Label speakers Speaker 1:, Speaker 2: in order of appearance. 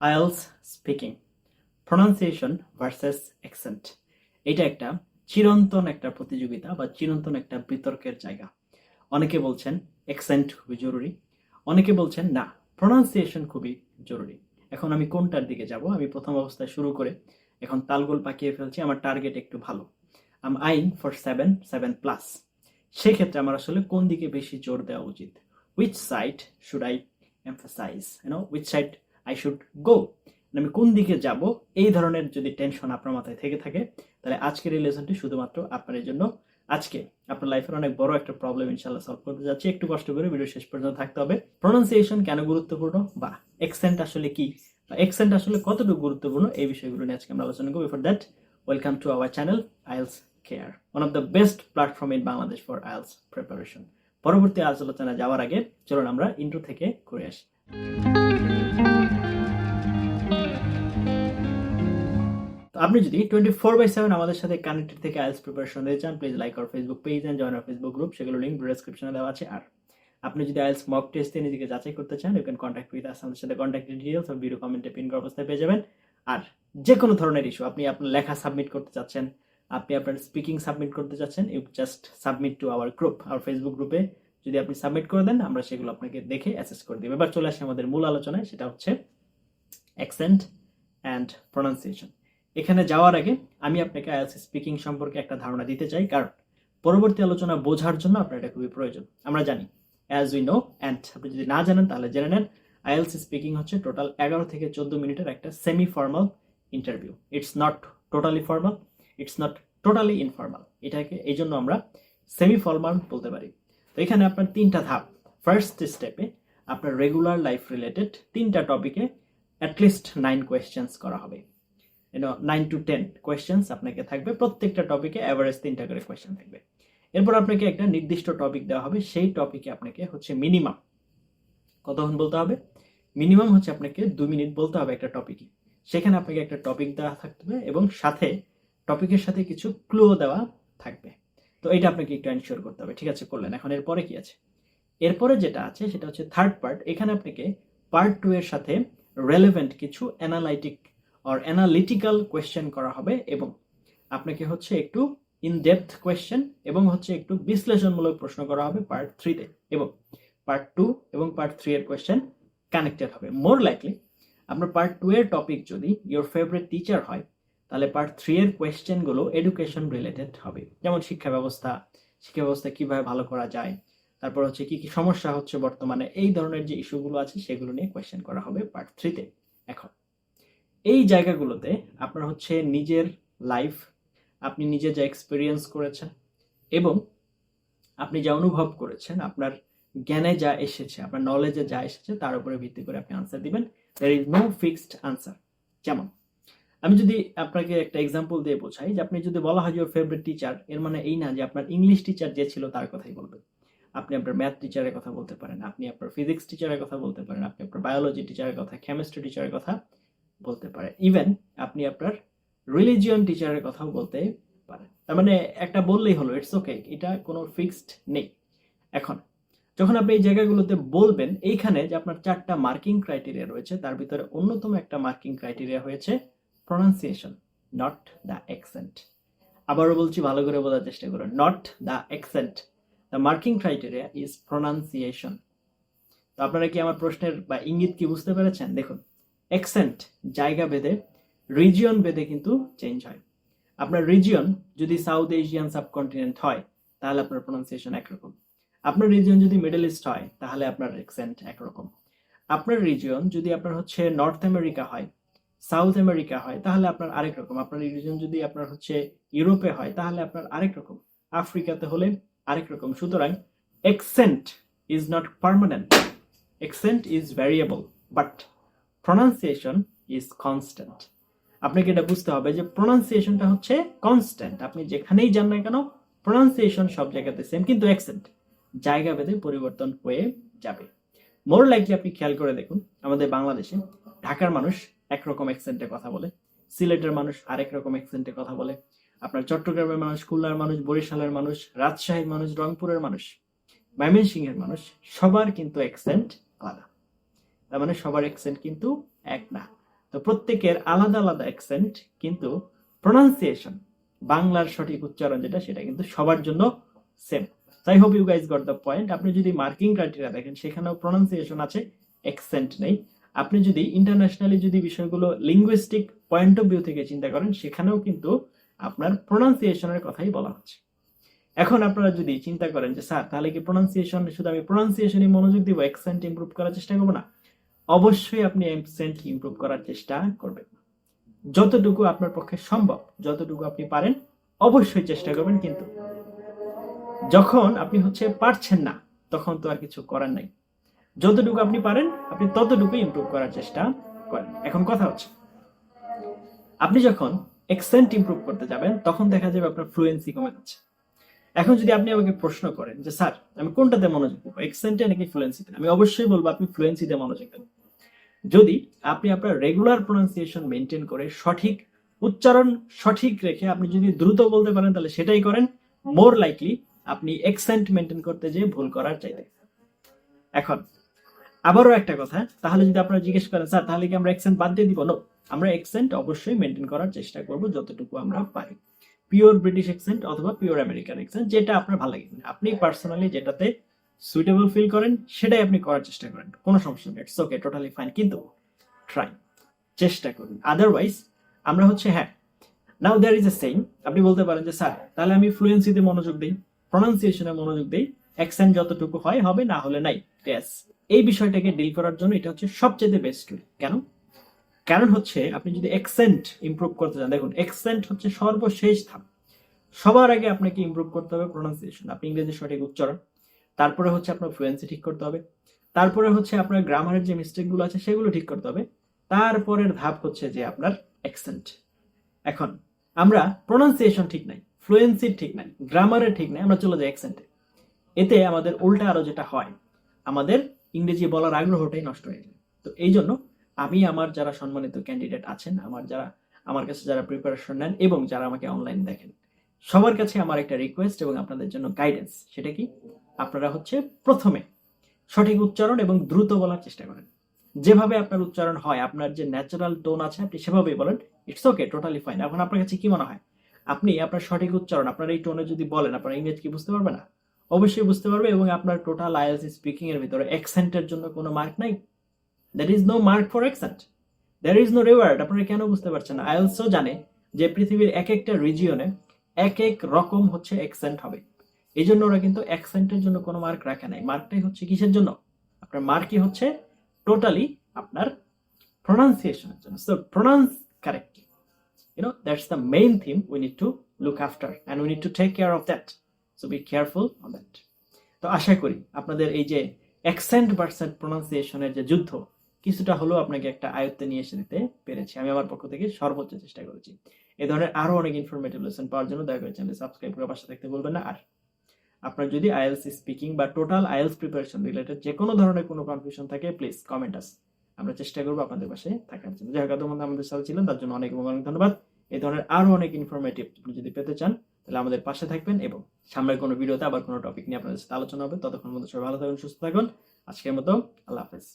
Speaker 1: IELTS speaking, pronunciation versus accent. এটা একটা চিরন্তন একটা প্রতিযোগিতা বা চিরন্তন একটা বিতর্কের জায়গা। অনেকে বলছেন অ্যাকসেন্ট খুবই জরুরি, অনেকে বলছেন না, প্রনাউন্সিয়েশন খুবই জরুরি। এখন আমি কোনটার দিকে যাব? আমি প্রথম অবস্থায় শুরু করে এখন তালগোল পাকিয়ে ফেলছি, আমার টার্গেট একটু ভালো। আম আইন ফর সেভেন সেভেন প্লাস। সেক্ষেত্রে আমার আসলে কোন দিকে বেশি জোর দেওয়া উচিত? Which side should I emphasise you know which side I should go আমি কোন দিকে যাব? এই ধরনের যদি টেনশন আপনার মাথায় থেকে থাকে, তাহলে আজকের এই লেসনটি শুধুমাত্র আপনার জন্য। আজকে আপনার লাইফের অনেক বড় একটা প্রবলেম ইনশাল্লাহ সলভ করতে যাচ্ছি। একটু কষ্ট করে ভিডিও শেষ পর্যন্ত থাকতে হবে। প্রনাউন্সিয়েশন কেন গুরুত্বপূর্ণ? বা এক্সেন্ট আসলে কি? বা এক্সেন্ট আসলে কতটুকু গুরুত্বপূর্ণ? এই বিষয়গুলো নিয়ে আজকে আমরা আলোচনা করব। For that welcome to our channel IELTS care one of the best platform in Bangladesh for IELTS preparation পরবর্তী আলোচনা যাওয়ার আগে চলুন আমরা ইন্ট্রো থেকে ঘুরে আসি। তো আপনি যদি টোয়েন্টি ফোর বাই সেভেন আমাদের সাথে কানেক্টেড থেকে আইএলস প্রিপারেশন দিতে চান please like R Facebook page and join R Facebook group সেগুলো লিঙ্ক ডিসক্রিপশনে দেওয়া আছে। আর আপনি যদি আইএলস মক টেস্ট দিয়ে নিজেকে যাচাই করতে চান you can contact with us আমাদের সাথে কন্ট্যাক্ট ডিটেলস আর ভিডিও কমেন্টে পিন করা অবস্থায় পেয়ে যাবেন। আর যে কোনো ধরনের ইস্যু আপনি আপনার লেখা সাবমিট করতে চাচ্ছেন, আপনি আপনার স্পিকিং সাবমিট করতে চাচ্ছেন you just submit to our group R Facebook গ্রুপে যদি আপনি সাবমিট করে দেন, আমরা সেগুলো আপনাকে দেখে অ্যাসেস করে দেবো। এবার চলে আসি আমাদের মূল আলোচনায়, সেটা হচ্ছে অ্যাকসেন্ট অ্যান্ড প্রনাউন্সিয়েশন এখানে যাওয়ার আগে আমি আপনাকে আইএলস স্পিকিং সম্পর্কে একটা ধারণা দিতে চাই, কারণ পরবর্তী আলোচনা বোঝার জন্য আপনার এটা খুবই প্রয়োজন। আমরা জানি অ্যাজ উই নো অ্যান্ড আপনি যদি না জানেন তাহলে জেনে নেন আইএলস স্পিকিং হচ্ছে টোটাল এগারো থেকে চোদ্দ মিনিটের একটা semi formal interview it's not totally formal it's not totally informal এটাকে, এই জন্য আমরা সেমি ফর্মাল বলতে পারি। তো এখানে আপনার তিনটা ধাপ। ফার্স্ট স্টেপে আপনার রেগুলার লাইফ রিলেটেড তিনটা টপিকে অ্যাটলিস্ট নাইন কোয়েশ্চেন্স করা হবে। You know nine to ten questions আপনাকে থাকবে। প্রত্যেকটা টপিকে অ্যাভারেজ তিনটা করে কোয়েশ্চেন থাকবে। এরপর আপনাকে একটা নির্দিষ্ট টপিক দেওয়া হবে। সেই টপিকে আপনাকে হচ্ছে মিনিমাম কতক্ষণ বলতে হবে? মিনিমাম হচ্ছে আপনাকে দু মিনিট বলতে হবে একটা টপিকে সেখানে আপনাকে একটা টপিক দেওয়া থাকবে এবং সাথে টপিকের সাথে কিছু ক্লু দেওয়া থাকবে। তো এটা আপনাকে একটু এনশিওর করতে হবে। ঠিক আছে, করলেন। এখন এরপরে কি আছে? এরপরে যেটা আছে, সেটা হচ্ছে থার্ড পার্ট এখানে আপনাকে পার্ট টু এর সাথে রেলেভেন্ট কিছু অ্যানালাইটিক অর অ্যানালিটিক্যাল কোয়েশ্চেন করা হবে এবং আপনাকে হচ্ছে একটু ইন ডেপথ কোয়েশ্চেন এবং হচ্ছে একটু বিশ্লেষণমূলক প্রশ্ন করা হবে পার্ট থ্রিতে এবং পার্ট টু এবং পার্ট থ্রি এর কোয়েশ্চেন কানেক্টেড হবে। মোর লাইকলি আপনার পার্ট টু এর টপিক যদি ইওর ফেভারিট টিচার হয়, তাহলে পার্ট থ্রি এর কোয়েশ্চেনগুলো এডুকেশন রিলেটেড হবে। যেমন শিক্ষা ব্যবস্থা শিক্ষা ব্যবস্থা কীভাবে ভালো করা যায়, তারপর হচ্ছে কি কি সমস্যা হচ্ছে বর্তমানে, এই ধরনের যে ইস্যুগুলো আছে, সেগুলো নিয়ে কোয়েশ্চেন করা হবে পার্ট থ্রিতে এখন এই জায়গাগুলোতে আপনার হচ্ছে নিজের লাইফ আপনি নিজে যা এক্সপিরিয়েন্স করেছেন এবং আপনি যা অনুভব করেছেন, আপনার জ্ঞানে যা এসেছে, আপনার নলেজে যা এসেছে, তার উপরে ভিত্তি করে আপনি আনসার দিবেন। There is no fixed answer যেমন, আমি যদি আপনাকে একটা এক্সাম্পল দিয়ে বোঝাই যে আপনি যদি বলা হয় যে ফেভারিট টিচার এর মানে এই না যে আপনার ইংলিশ টিচার যে ছিল তার কথাই বলবেন। আপনি আপনার ম্যাথ টিচারের কথা বলতে পারেন, আপনি আপনার ফিজিক্স টিচারের কথা বলতে পারেন, আপনি আপনার বায়োলজি টিচারের কথা কেমিস্ট্রি টিচারের কথা বলতে পারেন ইভেন আপনি আপনার রিলিজিয়ন টিচারের কথাও বলতে পারেন। তার মানে একটা বললেই হলো ইটস ওকে এটা কোনো ফিক্সড নেই। এখন, যখন আপনি এই জায়গাগুলোতে বলবেন, এইখানে যে আপনার চারটা মার্কিং ক্রাইটেরিয়া রয়েছে, তার ভিতরে অন্যতম একটা মার্কিং ক্রাইটেরিয়া হয়েছে প্রনাউন্সিয়েশন নট দ্য অ্যাকসেন্ট আবারও বলছি, ভালো করে বোঝার চেষ্টা করুন not the accent the marking criteria is pronunciation তো আপনারা কি আমার প্রশ্নের বা ইঙ্গিত কি বুঝতে পেরেছেন? দেখুন অ্যাকসেন্ট জায়গা ভেদে রিজিয়ন ভেদে কিন্তু চেঞ্জ হয়। আপনার রিজিয়ন যদি সাউথ এশিয়ান সাবকন্টিনেন্ট হয়, তাহলে আপনার প্রনাউন্সিয়েশন একরকম। আপনার রিজিয়ন যদি মিডল ইস্ট হয়, তাহলে আপনার অ্যাকসেন্ট একরকম। আপনার রিজিয়ন যদি আপনার হচ্ছে নর্থ আমেরিকা হয় সাউথ আমেরিকা হয়, তাহলে আপনার আরেক রকম। আপনার রিজিয়ন যদি আপনার হচ্ছে ইউরোপে হয়, তাহলে আপনার আরেক রকম। আফ্রিকাতে হলে আরেক রকম। সুতরাং accent is not permanent accent is variable but pronunciation is constant আপনাকে এটা বুঝতে হবে যে প্রনাউন্সিয়েশনটা হচ্ছে কনস্ট্যান্ট আপনি যেখানেই যান না কেন প্রনাউন্সিয়েশন সব জায়গাতে সেম কিন্তু অ্যাকসেন্ট জায়গা ভেদে পরিবর্তন হয়ে যাবে। মোর লাইকলি আপনি খেয়াল করে দেখুন, আমাদের বাংলাদেশে ঢাকার মানুষ একরকম অ্যাকসেন্টে কথা বলে, সিলেটের মানুষ আরেক রকম অ্যাকসেন্টে কথা বলে, আপনার চট্টগ্রামের মানুষ, খুলনার মানুষ, বরিশালের মানুষ, রাজশাহীর মানুষ, রংপুরের মানুষ, ময়মনসিংহের মানুষ, সবার কিন্তু অ্যাকসেন্ট আলাদা। তার মানে সবার অ্যাকসেন্ট কিন্তু এক না। তো প্রত্যেকের আলাদা আলাদা অ্যাকসেন্ট কিন্তু প্রোনাউন্সিয়েশন বাংলার সঠিক উচ্চারণ যেটা, সেটা কিন্তু সবার জন্য same I hope you guys got the point আপনি যদি মার্কিং ক্রাইটেরিয়া দেখেন, সেখানেও প্রোনাউন্সিয়েশন আছে অ্যাকসেন্ট নেই। আপনি যদি ইন্টারন্যাশনালি যদি বিষয়গুলো লিঙ্গুইস্টিক পয়েন্ট অফ ভিউ থেকে চিন্তা করেন, সেখানেও কিন্তু আপনার প্রোনাউন্সিয়েশনের কথাই বলা হচ্ছে। এখন আপনারা যদি চিন্তা করেন যে, স্যার, তাহলে কি প্রোনাউন্সিয়েশন শুধু আমি প্রোনাউন্সিয়েশনই মনোযোগ দিব অ্যাকসেন্ট ইমপ্রুভ করার চেষ্টা করব না? অবশ্যই আপনি অ্যাকসেন্ট ইমপ্রুভ করার চেষ্টা করবেন। যতটুকু আপনার পক্ষে সম্ভব, যতটুকু আপনি পারেন, অবশ্যই চেষ্টা করবেন কিন্তু। যখন আপনি হচ্ছে পারছেন না, তখন তো আর কিছু করার নাই। যতটুকু আপনি পারেন, আপনি ততটুকু ইমপ্রুভ করার চেষ্টা করেন। এখন কথা হচ্ছে, আপনি যখন এক্সেন্ট ইমপ্রুভ করতে যাবেন, তখন দেখা যাবে আপনার ফ্লুয়েন্সি কমে যাচ্ছে। এখন যদি আপনি আমাকে প্রশ্ন করেন যে, স্যার, আমি কোনটাতে মনোযোগ? দেবো এক্সেন্টে নাকি ফ্লুয়েন্সিতে আমি অবশ্যই বলব, আপনি ফ্লুয়েন্সিতে মনোযোগ। দেবেন যদি আপনি আপনার রেগুলার প্রোনাউন্সিয়েশন মেনটেন করে সঠিক উচ্চারণ সঠিক রেখে আপনি যদি দ্রুত বলতে পারেন, তাহলে সেটাই করেন। মোর লাইকলি আপনি এক্সেন্ট মেনটেন করতে যেয়ে ভুল করার চাইতে। এখন, আবারও একটা কথা, তাহলে যদি আপনারা জিজ্ঞেস করেন, স্যার, তাহলে কি আমরা এক্সেন্ট বাদ দিয়ে দিব? না আমরা এক্সেন্ট অবশ্যই মেনটেন করার চেষ্টা করব যতটুকু আমরা পারি। পিওর ব্রিটিশ এক্সেন্ট অথবা পিওর আমেরিকান এক্সেন্ট যেটা আপনার ভালো লাগে। আপনি পার্সোনালি যেটাতে সুইটেবল ফিল করেন, সেটাই আপনি করার চেষ্টা করেন। কোনো সমস্যা নেই ইটস ওকে টোটালি ফাইন কিন্তু ট্রাই চেষ্টা করুন। আদারওয়াইজ আমরা হচ্ছে হ্যাঁ নাও দেয়ার ইজ এ সেইং আপনি বলতে পারেন যে, স্যার, তাহলে আমি ফ্লুয়েন্সিতে মনোযোগ দিই প্রনাউন্সিয়েশনে মনোযোগ দিই অ্যাকসেন্ট যতটুকু হয়, হবে না হলে নাই। ইয়েস এই বিষয়টাকে ডিল করার জন্য এটা হচ্ছে সবচেয়ে বেস্ট টুল কেন? কারণ হচ্ছে আপনি যদি অ্যাকসেন্ট ইমপ্রুভ করতে চান, দেখুন অ্যাকসেন্ট হচ্ছে সর্বশেষ ধাপ। সবার আগে আপনাকে ইমপ্রুভ করতে হবে প্রোনাউন্সিয়েশন আপনি ইংরেজি সঠিক উচ্চারণ তারপরে হচ্ছে আপনার ফ্লুয়েন্সি ঠিক করতে হবে। তারপরে হচ্ছে আপনার গ্রামারের যে মিস্টেকগুলো আছে, সেগুলো ঠিক করতে হবে। তারপরের ধাপ হচ্ছে যে আপনার অ্যাকসেন্ট এখন, আমরা প্রোনাউন্সিয়েশন ঠিক নাই ফ্লুয়েন্সি ঠিক নাই গ্রামারের ঠিক নাই, আমরা চলে যাই অ্যাকসেন্টে এতে আমাদের উল্টা আরও যেটা হয়, আমাদের ইংরেজি বলার আগ্রহটাই নষ্ট হয়ে যায়। তো এই জন্য আমি আমার যারা সম্মানিত ক্যান্ডিডেট আছেন, আমার যারা, আমার কাছে যারা প্রিপারেশন নেন এবং যারা আমাকে অনলাইন দেখেন, সবার কাছে আমার একটা রিকোয়েস্ট এবং আপনাদের জন্য গাইডেন্স সেটা কি? আপনারা হচ্ছে প্রথমে সঠিক উচ্চারণ এবং দ্রুত বলার চেষ্টা করেন। যেভাবে আপনার উচ্চারণ হয়, আপনার যে ন্যাচারাল টোন আছে, আপনি সেভাবেই বলেন ইটস ওকে টোটালি ফাইন এখন আপনার কাছে কি মনে হয়? আপনি আপনার সঠিক উচ্চারণ, আপনার এই টোনে যদি বলেন, আপনার ইংরেজ কি বুঝতে পারবে না? অবশ্যই বুঝতে পারবে এবং আপনার টোটাল আইএলস স্পিকিং এর ভিতরে অ্যাকসেন্টের জন্য কোনো মার্ক নাই। That is no mark for accent there is no reward আপনারা কেন বুঝতে পারছেন আইএলসও জানে যে পৃথিবীর এক একটা রিজিয়নে এক এক রকম হচ্ছে অ্যাকসেন্ট হবে। এই জন্য ওরা কিন্তু অ্যাকসেন্টের জন্য কোনো মার্ক রাখে নাই। মার্কটাই হচ্ছে কিসের জন্য? আপনার মার্কই হচ্ছে টোটালি আপনার প্রোনাউন্সিয়েশনের জন্য। So pronounce correctly you know, that's the main theme we need to look after and we need to take care of that. So, be careful on that. তো আশা করি আপনাদের এই যে অ্যাকসেন্ট ভার্সেন্ট প্রোনাউন্সিয়েশনের যে যুদ্ধ, কিছুটা হলেও আপনাকে একটা আয়ত্তে নিয়ে এসে দিতে পেরেছি। আমি আমার পক্ষ থেকে সর্বোচ্চ চেষ্টা করেছি। এই ধরনের আরও অনেক ইনফরমেটিভ লেসন পাওয়ার জন্য দয়া করে চ্যানেল সাবস্ক্রাইব করে পাশে থাকতে বলবেন না। আর আপনার যদি আইএলস স্পিকিং বা টোটাল আইএলস প্রিপারেশন রিলেটেড যে কোনো ধরনের কোনো কনফিউশন থাকে প্লিজ কমেন্ট আস আমরা চেষ্টা করব আপনাদের পাশে থাকার জন্য। যাই হোক আমাদের সাথে ছিলেন, তার জন্য অনেক অনেক ধন্যবাদ। এই ধরনের আরও অনেক ইনফরমেটিভ আপনি যদি পেতে চান, তাহলে আমাদের পাশে থাকবেন এবং সামনের কোনো ভিডিওতে আবার কোনো টপিক নিয়ে আপনাদের সাথে আলোচনা হবে। ততক্ষণ মধ্যে সবাই ভালো থাকুন, সুস্থ থাকুন। আজকের মতো আল্লাহ হাফেজ।